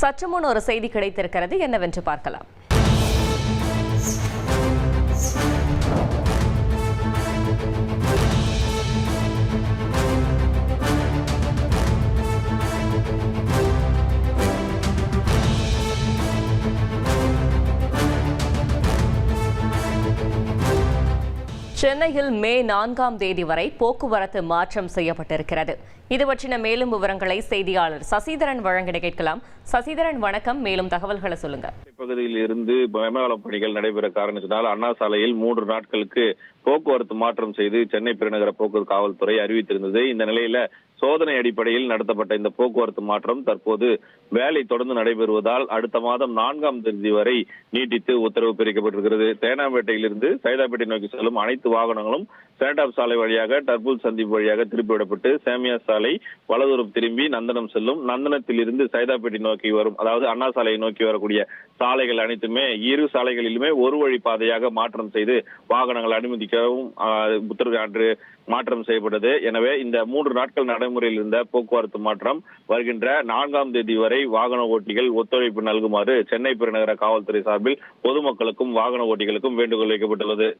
சற்று முன் ஒரு செய்தி கிடைத்திருக்கிறது. என்னவென்று பார்க்கலாம். சென்னையில் மே நான்காம் தேதி வரை போக்குவரத்து மாற்றம் செய்யப்பட்டிருக்கிறது. இது பற்றின மேலும் விவரங்களை செய்தியாளர் சசிதரன் வழங்கிட கேட்கலாம். சசிதரன் வணக்கம். மேலும் தகவல்களை சொல்லுங்க. பகுதியில் இருந்து மேம்பாலம் பணிகள் நடைபெற காரணத்தினால் அண்ணா சாலையில் மூன்று நாட்களுக்கு போக்குவரத்து மாற்றம் செய்து சென்னை பெருநகர போக்குவரத்து காவல்துறை அறிவித்திருந்தது. இந்த நிலையில சோதனை அடிப்படையில் நடத்தப்பட்ட இந்த போக்குவரத்து மாற்றம் தற்போது வேலை தொடர்ந்து நடைபெறுவதால் அடுத்த மாதம் நான்காம் தேதி வரை நீட்டித்து உத்தரவு பிரிக்கப்பட்டிருக்கிறது தேனாம்பேட்டையிலிருந்து சைதாப்பேட்டை நோக்கி செல்லும் அனைத்து வாகனங்களும் சேண்டாப் சாலை வழியாக டர்புல் சந்திப்பு வழியாக திருப்பிவிடப்பட்டு சேமியா சாலை வலதுரம் திரும்பி நந்தனம் செல்லும். நந்தனத்தில் இருந்து சைதாப்பேட்டை நோக்கி வரும் அதாவது அண்ணா சாலையை நோக்கி வரக்கூடிய சாலைகள் அனைத்துமே இரு சாலைகளிலுமே ஒரு வழி பாதையாக மாற்றம் செய்து வாகனங்கள் அனுமதி ஆஹ், உத்தரவு அன்று மாற்றம் செய்யப்பட்டது. எனவே இந்த மூன்று நாட்கள் நடைமுறையில் இருந்த போக்குவரத்து மாற்றம் வருகின்ற நான்காம் தேதி வரை வாகன ஓட்டிகள் ஒத்துழைப்பு நல்குமாறு சென்னை பெருநகர காவல்துறை சார்பில் பொதுமக்களுக்கும் வாகன ஓட்டிகளுக்கும் வேண்டுகோள் வைக்கப்பட்டுள்ளது.